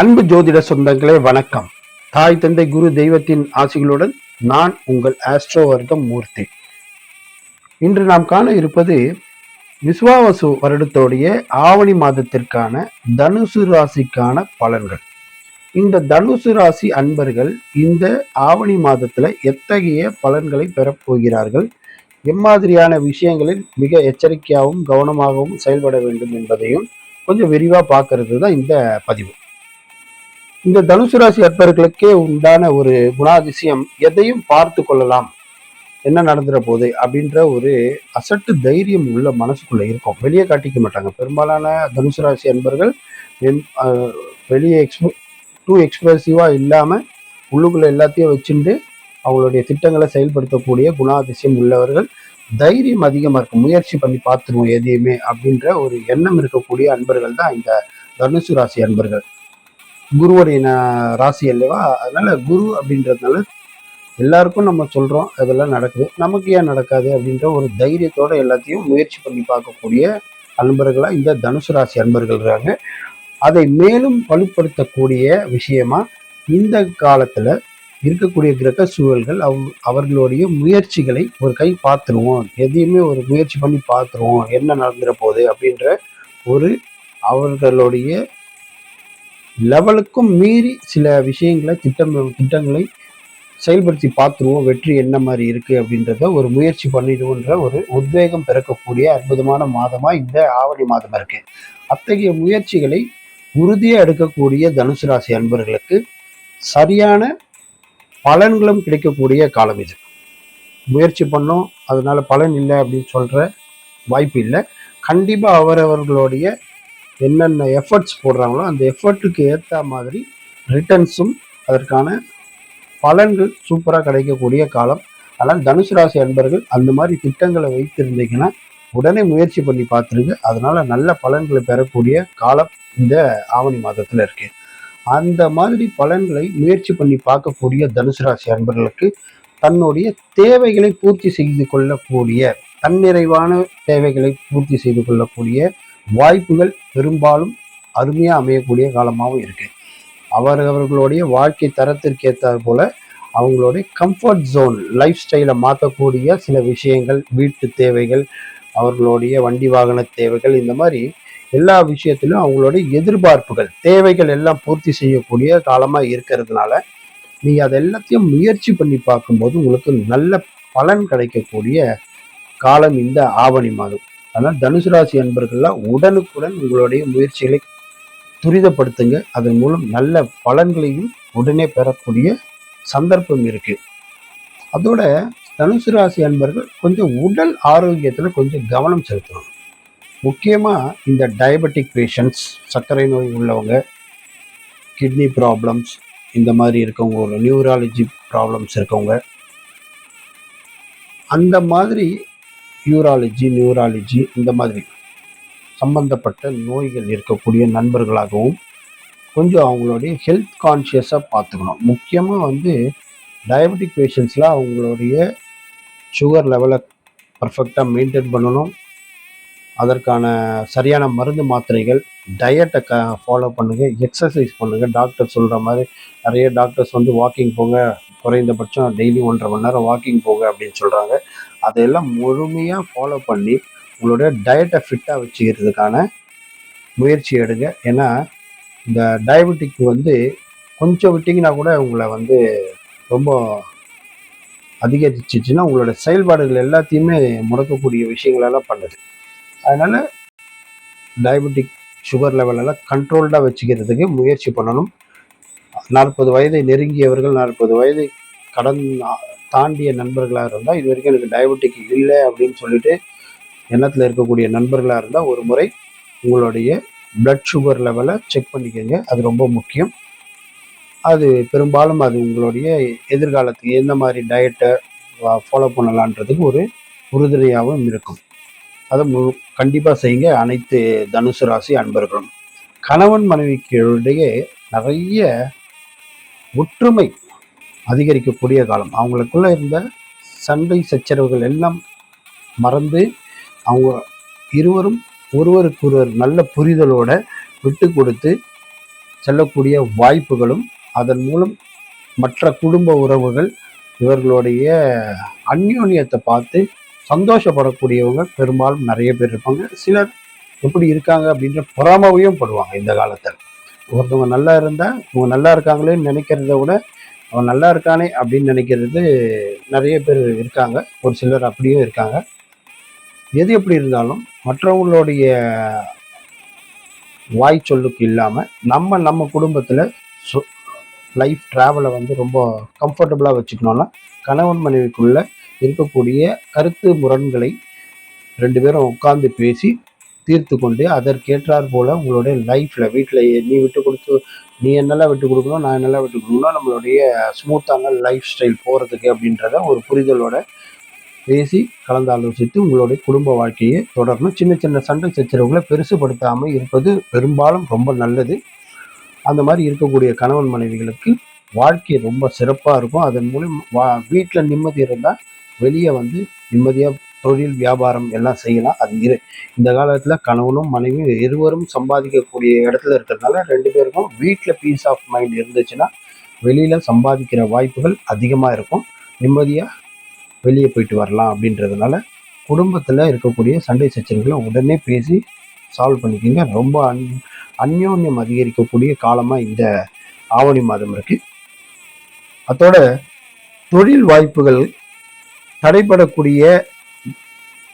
அன்பு ஜோதிட சொந்தங்களே வணக்கம். தாய் தந்தை குரு தெய்வத்தின் ஆசிகளுடன் நான் உங்கள் ஆஸ்ட்ரோவர்க்கம் மூர்த்தி. இன்று நாம் காண இருப்பது விஸ்வாவசு வருடத்தோடைய ஆவணி மாதத்திற்கான தனுசு ராசிக்கான பலன்கள். இந்த தனுசு ராசி அன்பர்கள் இந்த ஆவணி மாதத்துல எத்தகைய பலன்களை பெறப்போகிறார்கள் எம்மாதிரியான விஷயங்களில் மிக எச்சரிக்கையாகவும் கவனமாகவும் செயல்பட வேண்டும் என்பதையும் கொஞ்சம் விரிவாக பார்க்கறது தான் இந்த பதிவு. இந்த தனுசு ராசி அற்பர்களுக்கே உண்டான ஒரு குணாதிசயம் எதையும் பார்த்து கொள்ளலாம். என்ன நடந்துற போகுது அப்படின்ற ஒரு அசட்டு தைரியம் உள்ள மனசுக்குள்ள இருக்கும். வெளியே காட்டிக்க மாட்டாங்க. பெரும்பாலான தனுசு ராசி அன்பர்கள் வெளியே எக்ஸ்ப டூ எக்ஸ்பிரசிவா இல்லாமல் உள்ளுக்குள்ள எல்லாத்தையும் வச்சுட்டு அவங்களுடைய திட்டங்களை செயல்படுத்தக்கூடிய குணாதிசயம் உள்ளவர்கள் தைரியம் அதிகமாக இருக்கும். முயற்சி பண்ணி பார்த்துருவோம் எதையுமே அப்படின்ற ஒரு எண்ணம் இருக்கக்கூடிய அன்பர்கள் தான் இந்த தனுசு ராசி அன்பர்கள். குருவுடைய ராசி அல்லவா? அதனால குரு அப்படின்றதுனால எல்லாருக்கும் நம்ம சொல்றோம் அதெல்லாம் நடக்குது. நமக்கு ஏன் நடக்காது அப்படின்ற ஒரு தைரியத்தோட எல்லாத்தையும் முயற்சி பண்ணி பார்க்கக்கூடிய அன்பர்களா இந்த தனுசு ராசி அன்பர்கள் இருக்காங்க. அதை மேலும் வலுப்படுத்தக்கூடிய விஷயமா இந்த காலத்துல இருக்கக்கூடிய கிரக சூழல்கள் அவ் அவர்களுடைய முயற்சிகளை ஒரு கை பார்த்துருவோம். எதையுமே ஒரு முயற்சி பண்ணி பார்த்துருவோம். என்ன நடந்துட போகுது அப்படின்ற ஒரு அவர்களுடைய லெவலுக்கும் மீறி சில விஷயங்களை திட்டம் திட்டங்களை செயல்படுத்தி பார்த்துருவோம். வெற்றி என்ன மாதிரி இருக்கு அப்படின்றத ஒரு முயற்சி பண்ணிடுவோன்ற ஒரு உத்வேகம் பிறக்கக்கூடிய அற்புதமான மாதமா இந்த ஆவணி மாதம் இருக்கு. அத்தகைய முயற்சிகளை உறுதியா எடுக்கக்கூடிய தனுசு ராசி அன்பர்களுக்கு சரியான பலன்களும் கிடைக்கக்கூடிய காலம் இது. முயற்சி பண்ணோம் அதனால பலன் இல்லை அப்படின்னு சொல்ற வாய்ப்பு இல்லை. கண்டிப்பா அவரவர்களுடைய என்னென்ன எஃபர்ட்ஸ் போடுறாங்களோ அந்த எஃபர்ட்டுக்கு ஏற்ற மாதிரி ரிட்டர்ன்ஸும் அதற்கான பலன்கள் சூப்பராக கிடைக்கக்கூடிய காலம். அதனால் தனுசு ராசி அன்பர்கள் அந்த மாதிரி திட்டங்களை வைத்திருந்தீங்கன்னா உடனே முயற்சி பண்ணி பார்த்துருங்க. அதனால நல்ல பலன்களை பெறக்கூடிய காலம் இந்த ஆவணி மாதத்தில் இருக்கு. அந்த மாதிரி பலன்களை முயற்சி பண்ணி பார்க்கக்கூடிய தனுசு ராசி அன்பர்களுக்கு தன்னுடைய தேவைகளை பூர்த்தி செய்து கொள்ளக்கூடிய தன்னிறைவான தேவைகளை பூர்த்தி செய்து கொள்ளக்கூடிய வாய்ப்புகள் பெரும்பாலும் அருமையாக அமையக்கூடிய காலமாகவும் இருக்கு. அவர் அவர்களுடைய வாழ்க்கை தரத்திற்கு ஏற்றாற் போல அவங்களுடைய கம்ஃபர்ட் ஜோன் லைஃப் ஸ்டைலை மாற்றக்கூடிய சில விஷயங்கள் வீட்டு தேவைகள் அவர்களுடைய வண்டி வாகன தேவைகள் இந்த மாதிரி எல்லா விஷயத்திலும் அவங்களுடைய எதிர்பார்ப்புகள் தேவைகள் எல்லாம் பூர்த்தி செய்யக்கூடிய காலமாக இருக்கிறதுனால நீங்கள் அதை எல்லாத்தையும் முயற்சி பண்ணி பார்க்கும்போது உங்களுக்கு நல்ல பலன் கிடைக்கக்கூடிய காலம் இந்த ஆவணி மாதம். அதனால் தனுசு ராசி அன்பர்கள்லாம் உடனுக்குடன் உங்களுடைய முயற்சிகளை துரிதப்படுத்துங்க. அதன் மூலம் நல்ல பலன்களையும் உடனே பெறக்கூடிய சந்தர்ப்பம் இருக்கு. அதோட தனுசு ராசி அன்பர்கள் கொஞ்சம் உடல் ஆரோக்கியத்தில் கொஞ்சம் கவனம் செலுத்தணும். முக்கியமாக இந்த டயபெட்டிக் பேஷண்ட்ஸ் சர்க்கரை நோய் உள்ளவங்க கிட்னி ப்ராப்ளம்ஸ் இந்த மாதிரி இருக்கவங்க ஒரு நியூராலஜி ப்ராப்ளம்ஸ் இருக்கவங்க அந்த மாதிரி யூராலஜி நியூராலஜி இந்த மாதிரி சம்பந்தப்பட்ட நோய்கள் இருக்கக்கூடிய நண்பர்களாகவும் கொஞ்சம் அவங்களுடைய ஹெல்த் கான்ஷியஸாக பார்த்துக்கணும். முக்கியமாக வந்து டயபெட்டிக் பேஷண்ட்ஸில் அவங்களுடைய சுகர் லெவலை பர்ஃபெக்டாக மெயின்டைன் பண்ணணும். அதற்கான சரியான மருந்து மாத்திரைகள் டயட்டை க ஃபாலோ பண்ணுங்கள் எக்ஸசைஸ் பண்ணுங்கள் டாக்டர் சொல்கிற மாதிரி நிறைய டாக்டர்ஸ் வந்து வாக்கிங் போங்க குறைந்தபட்சம் டெய்லி ஒன்றரை மணி நேரம் வாக்கிங் போக அப்படின்னு சொல்கிறாங்க அதையெல்லாம் முழுமையாக ஃபாலோ பண்ணி உங்களுடைய டயட்டை ஃபிட்டாக வச்சுக்கிறதுக்கான முயற்சி எடுங்க. ஏன்னா இந்த டயபெட்டிக் வந்து கொஞ்சம் விட்டிங்கன்னா கூட உங்களை வந்து ரொம்ப அதிகரிச்சிச்சுன்னா உங்களோட செயல்பாடுகள் எல்லாத்தையுமே முடக்கக்கூடிய விஷயங்களெல்லாம் பண்ணுது. அதனால் டயபெட்டிக் சுகர் லெவலெல்லாம் கண்ட்ரோல்டாக வச்சுக்கிறதுக்கு முயற்சி பண்ணணும். நாற்பது வயதை நெருங்கியவர்கள் நாற்பது வயதை கடன் தாண்டிய நண்பர்களாக இருந்தால் இது வரைக்கும் எனக்கு டயபெட்டிக் இல்லை அப்படின்னு சொல்லிட்டு எண்ணத்தில் இருக்கக்கூடிய நண்பர்களாக இருந்தால் ஒரு முறை உங்களுடைய பிளட் சுகர் லெவலை செக் பண்ணிக்கோங்க. அது ரொம்ப முக்கியம். அது பெரும்பாலும் அது உங்களுடைய எதிர்காலத்துக்கு எந்த மாதிரி டயட்டை ஃபாலோ பண்ணலான்றதுக்கு ஒரு உறுதுணையாகவும் இருக்கும். அதை மு கண்டிப்பாக செய்யுங்க. அனைத்து தனுசு ராசி அன்பர்களும். கணவன் மனைவிக்கு இடையே நிறைய ஒற்றுமை அதிகரிக்கக்கூடிய காலம். அவங்களுக்குள்ள இருந்த சண்டை சச்சரவுகள் எல்லாம் மறந்து அவங்க இருவரும் ஒருவருக்கொருவர் நல்ல புரிதலோட விட்டு கொடுத்து செல்லக்கூடிய வாய்ப்புகளும் அதன் மூலம் மற்ற குடும்ப உறவுகள் இவர்களுடைய அந்யோன்யத்தை பார்த்து சந்தோஷப்படக்கூடியவங்க பெரும்பாலும் நிறைய பேர் இருப்பாங்க. சிலர் எப்படி இருக்காங்க அப்படின்ற பொறாமையும் படுவாங்க இந்த காலத்தில். ஒருத்தவங்க நல்லா இருந்தால் இவங்க நல்லா இருக்காங்களேன்னு நினைக்கிறத விட அவன் நல்லா இருக்கானே அப்படின்னு நினைக்கிறது நிறைய பேர் இருக்காங்க. ஒரு சிலர் அப்படியும் இருக்காங்க. எது எப்படி இருந்தாலும் மற்றவங்களுடைய வாய் சொல்லுக்கு இல்லாமல் நம்ம நம்ம குடும்பத்தில் லைஃப் ட்ராவலை வந்து ரொம்ப கம்ஃபர்டபுளாக வச்சுக்கணும்னா கணவன் மனைவிக்குள்ளே இருக்கக்கூடிய கருத்து முரண்களை ரெண்டு பேரும் உட்கார்ந்து பேசி தீர்த்து கொண்டு அதற்கேற்றாற் போல உங்களுடைய லைஃப்பில் வீட்டில் நீ விட்டு கொடுத்து நீ என்னெல்லாம் விட்டு கொடுக்கணும் நான் என்னெல்லாம் விட்டு கொடுக்கணும் நம்மளுடைய ஸ்மூத்தான லைஃப் ஸ்டைல் போகிறதுக்கு அப்படின்றத ஒரு புரிதலோட பேசி கலந்து ஆலோசித்து உங்களுடைய குடும்ப வாழ்க்கையை தொடரணும். சின்ன சின்ன சண்டை சச்சரவுகளை பெருசுபடுத்தாமல் இருப்பது பெரும்பாலும் ரொம்ப நல்லது. அந்த மாதிரி இருக்கக்கூடிய கணவன் மனைவிகளுக்கு வாழ்க்கை ரொம்ப சிறப்பாக இருக்கும். அதன் மூலம் வா வீட்டில் நிம்மதி இருந்தால் வெளியே வந்து நிம்மதியாக தொழில் வியாபாரம் எல்லாம் செய்யலாம். அது இரு இந்த காலத்தில் கணவனும் மனைவியும் இருவரும் சம்பாதிக்கக்கூடிய இடத்துல இருக்கிறதுனால ரெண்டு பேருக்கும் வீட்டில் பீஸ் ஆஃப் மைண்ட் இருந்துச்சுன்னா வெளியில் சம்பாதிக்கிற வாய்ப்புகள் அதிகமாக இருக்கும். நிம்மதியாக வெளியே போயிட்டு வரலாம் அப்படின்றதுனால குடும்பத்தில் இருக்கக்கூடிய சண்டை சச்சரவுகளை உடனே பேசி சால்வ் பண்ணிக்கிங்க. ரொம்ப அன் அந்யோன்யம் அதிகரிக்கக்கூடிய காலமாக இந்த ஆவணி மாதம் இருக்கு. அதோட தொழில் வாய்ப்புகள் தடைபடக்கூடிய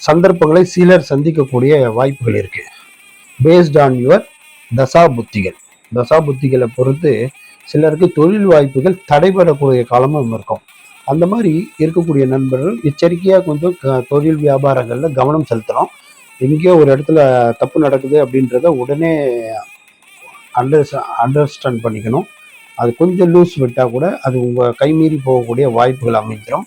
சந்தர்ப்பங்களை சிலர் சந்திக்கக்கூடிய வாய்ப்புகள் இருக்கு. பேஸ்ட் ஆன் யுவர் தசா புத்திகள். தசா புத்திகளை பொறுத்து சிலருக்கு தொழில் வாய்ப்புகள் தடைபடக்கூடிய காலமும் இருக்கும். அந்த மாதிரி இருக்கக்கூடிய நண்பர்கள் எச்சரிக்கையாக கொஞ்சம் க- தொழில் வியாபாரங்களில் கவனம் செலுத்தணும். எங்கேயோ ஒரு இடத்துல தப்பு நடக்குது அப்படின்றத உடனே அண்டர் அண்டர்ஸ்டாண்ட் பண்ணிக்கணும். அது கொஞ்சம் லூஸ் விட்டால் கூட அது உங்கள் கைமீறி போகக்கூடிய வாய்ப்புகள் அமைஞ்சிடும்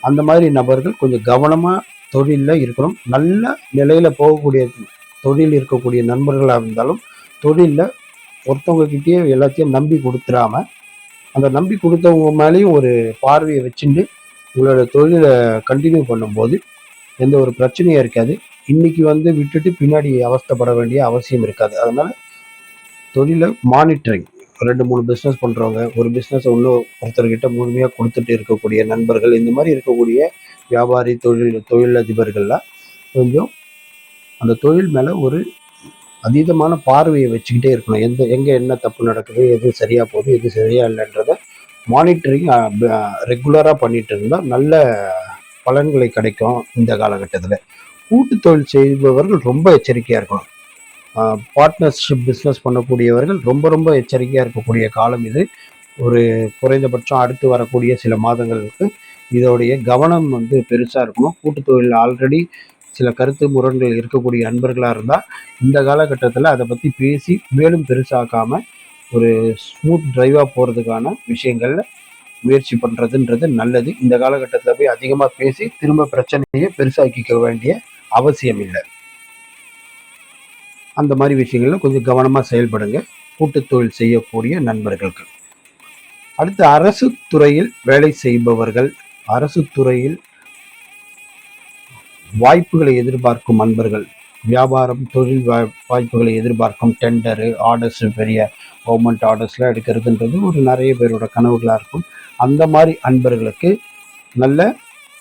அந்த மாதிரி நபர்கள் கொஞ்சம் கவனமாக தொழிலில் இருக்கணும். நல்ல நிலையில் போகக்கூடிய தொழில் இருக்கக்கூடிய நண்பர்களாக இருந்தாலும் தொழிலில் ஒருத்தவங்க கிட்டேயே எல்லாத்தையும் நம்பி கொடுத்துடாம அந்த நம்பி கொடுத்தவங்க மேலேயும் ஒரு பார்வையை வச்சுட்டு உங்களோட தொழிலை கண்டினியூ பண்ணும்போது எந்த ஒரு பிரச்சனையும் இருக்காது. இன்னைக்கு வந்து விட்டுட்டு பின்னாடி அவஸ்தைப்பட வேண்டிய அவசியம் இருக்காது. அதனால தொழிலை மானிட்டரிங் ரெண்டு மூணு பிஸ்னஸ் பண்ணுறவங்க ஒரு பிஸ்னஸ் இன்னும் ஒருத்தர்கிட்ட முழுமையாக கொடுத்துட்டு இருக்கக்கூடிய நண்பர்கள் இந்த மாதிரி இருக்கக்கூடிய வியாபாரி தொழில் தொழிலதிபர்கள்லாம் கொஞ்சம் அந்த தொழில் மேலே ஒரு அதீதமான பார்வையை வச்சுக்கிட்டே இருக்கணும். எந்த எங்கே என்ன தப்பு நடக்குது எது சரியாக போகுது எது சரியா இல்லைன்றத மானிட்டரிங் ரெகுலராக பண்ணிட்டு இருந்தால் நல்ல பலன்களை கிடைக்கும் இந்த காலகட்டத்தில். கூட்டு தொழில் செய்பவர்கள் ரொம்ப எச்சரிக்கையாக இருக்கணும். பார்ட்னர்ஷிப் பிஸ்னஸ் பண்ணக்கூடியவர்கள் ரொம்ப ரொம்ப எச்சரிக்கையாக இருக்கக்கூடிய காலம் இது. ஒரு குறைந்தபட்சம் அடுத்து வரக்கூடிய சில மாதங்களுக்கு இதோடைய கவனம் வந்து பெருசாக இருக்கணும். கூட்டு தொழில் ஆல்ரெடி சில கருத்து முரண்கள் இருக்கக்கூடிய அன்பர்களாக இருந்தால் இந்த காலகட்டத்தில் அதை பற்றி பேசி மேலும் பெருசாக்காமல் ஒரு ஸ்மூத் டிரைவாக போகிறதுக்கான விஷயங்களில் முயற்சி பண்ணுறதுன்றது நல்லது. இந்த காலகட்டத்தில் போய் அதிகமாக பேசி திரும்ப பிரச்சனையை பெருசாக்கிக்க வேண்டிய அவசியம் இல்லை. அந்த மாதிரி விஷயங்களில் கொஞ்சம் கவனமாக செயல்படுங்க. கூட்டுத்தொழில் செய்யக்கூடிய நண்பர்களுக்கு. அடுத்து அரசு துறையில் வேலை செய்பவர்கள் அரசு துறையில் வாய்ப்புகளை எதிர்பார்க்கும் அன்பர்கள் வியாபாரம் தொழில் வாய் வாய்ப்புகளை எதிர்பார்க்கும் டெண்டரு ஆர்டர்ஸ் பெரிய கவர்மெண்ட் ஆர்டர்ஸ்லாம் எடுக்கிறதுன்றது ஒரு நிறைய பேரோட கனவுகளாக இருக்கும். அந்த மாதிரி அன்பர்களுக்கு நல்ல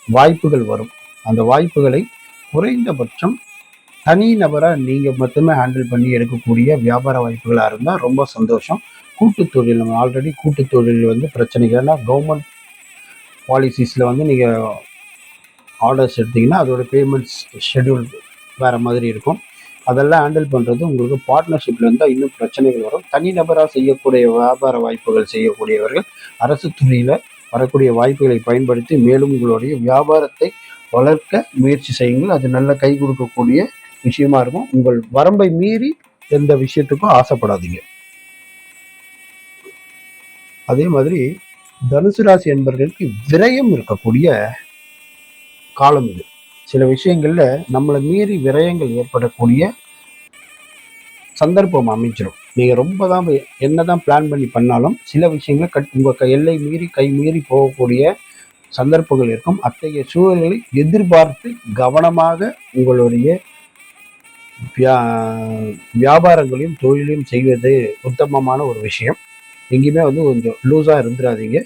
வாய்ப்புகள் வரும். அந்த வாய்ப்புகளை குறைந்தபட்சம் தனி நபராக நீங்கள் மட்டுமே ஹேண்டில் பண்ணி எடுக்கக்கூடிய வியாபார வாய்ப்புகளாக இருந்தால் ரொம்ப சந்தோஷம். கூட்டு தொழில் நம்ம ஆல்ரெடி கூட்டு தொழில் வந்து பிரச்சனைகள் கவர்மெண்ட் பாலிசிஸில் வந்து நீங்கள் ஆர்டர்ஸ் எடுத்தீங்கன்னா அதோட பேமெண்ட்ஸ் ஷெடியூல் வேறு மாதிரி இருக்கும். அதெல்லாம் ஹேண்டில் பண்ணுறது உங்களுக்கு பார்ட்னர்ஷிப்பில் இருந்தால் இன்னும் பிரச்சனைகள் வரும். தனிநபராக செய்யக்கூடிய வியாபார வாய்ப்புகள் செய்யக்கூடியவர்கள் அரசு துறையில் வரக்கூடிய வாய்ப்புகளை பயன்படுத்தி மேலும் உங்களுடைய வியாபாரத்தை வளர்க்க முயற்சி செய்யுங்கள். அது நல்ல கை கொடுக்கக்கூடிய விஷயமா இருக்கும். உங்கள் வரம்பை மீறி எந்த விஷயத்துக்கும் ஆசைப்படாதீங்க. அதே மாதிரி தனுசு ராசி என்பவர்களுக்கு விரயம் இருக்கக்கூடிய காலம் இது. சில விஷயங்கள்ல நம்மளை மீறி விரயங்கள் ஏற்படக்கூடிய சந்தர்ப்பம் அமைஞ்சிடும் நீங்க ரொம்ப தான் என்னதான் பிளான் பண்ணி பண்ணாலும் சில விஷயங்களை கட் உங்க க- எல்லை மீறி கை மீறி போகக்கூடிய சந்தர்ப்பங்கள் இருக்கும். அத்தகைய சூழல்களை எதிர்பார்த்து கவனமாக உங்களுடைய வியா வியாபாரங்களையும் தொழிலையும் செய்வது உத்தமமான ஒரு விஷயம். எங்கேயுமே வந்து கொஞ்சம் லூஸாக இருந்துடாதீங்க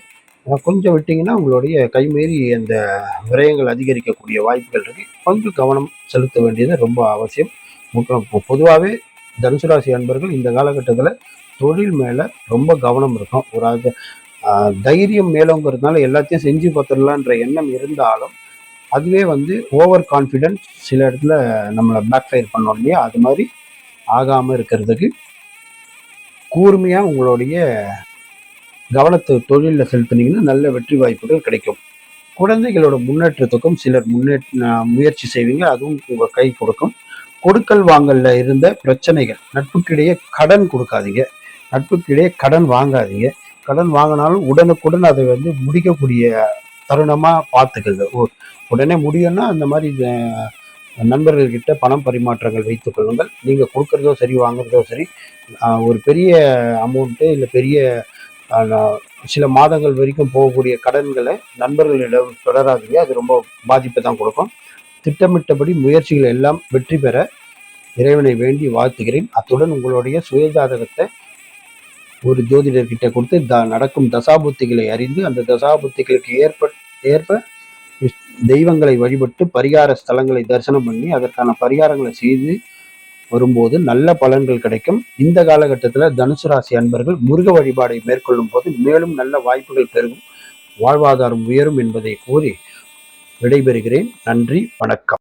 கொஞ்சம் விட்டிங்கன்னா உங்களுடைய கைமீறி அந்த விரயங்கள் அதிகரிக்கக்கூடிய வாய்ப்புகள் இருக்கு. கொஞ்சம் கவனம் செலுத்த வேண்டியது ரொம்ப அவசியம். பொதுவாகவே தனுசு ராசி அன்பர்கள் இந்த காலகட்டத்தில் தொழில் மேலே ரொம்ப கவனம் இருக்கும். ஒரு அது தைரியம் மேலோங்கிறதுனால எல்லாத்தையும் செஞ்சு பார்த்துடலான்ற எண்ணம் இருந்தாலும் அதுவே வந்து ஓவர் கான்ஃபிடென்ஸ் சில இடத்துல நம்மளை பேக் ஃபயர் பண்ணோம் இல்லையா? அது மாதிரி ஆகாமல் இருக்கிறதுக்கு கூர்மையாக உங்களுடைய கவனத்தை தொழிலில் செலுத்தினீங்கன்னா நல்ல வெற்றி வாய்ப்புகள் கிடைக்கும். குழந்தைகளோட முன்னேற்றத்துக்கும் சிலர் முன்னேற்ற முயற்சி செய்வீங்க அதுவும் உங்கள் கை கொடுக்கும். கொடுக்கல் வாங்கல்ல இருந்த பிரச்சனைகள் நட்புக்கிடையே கடன் கொடுக்காதீங்க. நட்புக்கிடையே கடன் வாங்காதீங்க. கடன் வாங்கினாலும் உடனுக்குடன் அதை வந்து முடிக்கக்கூடிய தருணமாக பார்த்துக்குங்க. உடனே முடியும்னா அந்த மாதிரி நண்பர்கள்கிட்ட பணம் பரிமாற்றங்கள் வைத்துக் கொள்ளுங்கள். நீங்கள் கொடுக்கறதோ சரி வாங்குறதோ சரி ஒரு பெரிய அமௌண்ட்டு இல்லை பெரிய சில மாதங்கள் வரைக்கும் போகக்கூடிய கடன்களை நண்பர்களிடம் தொடராதீங்க. அது ரொம்ப பாதிப்பை தான் கொடுக்கும். திட்டமிட்டபடி முயற்சிகள் எல்லாம் வெற்றி பெற இறைவனை வேண்டி வாழ்த்துகிறேன். அத்துடன் உங்களுடைய சுயஜாதகத்தை ஒரு ஜோதிடர்கிட்ட கொடுத்து த நடக்கும் தசாபுத்திகளை அறிந்து அந்த தசாபுத்திகளுக்கு ஏற்ப ஏற்ப தெய்வங்களை வழிபட்டு பரிகார ஸ்தலங்களை தரிசனம் பண்ணி அதற்கான பரிகாரங்களை செய்து வரும்போது நல்ல பலன்கள் கிடைக்கும். இந்த காலகட்டத்தில் தனுசு ராசி அன்பர்கள் முருக வழிபாடை மேற்கொள்ளும் போது மேலும் நல்ல வாய்ப்புகள் பெருகும். வாழ்வாதாரம் உயரும் என்பதை கூறி விடைபெறுகிறேன். நன்றி வணக்கம்.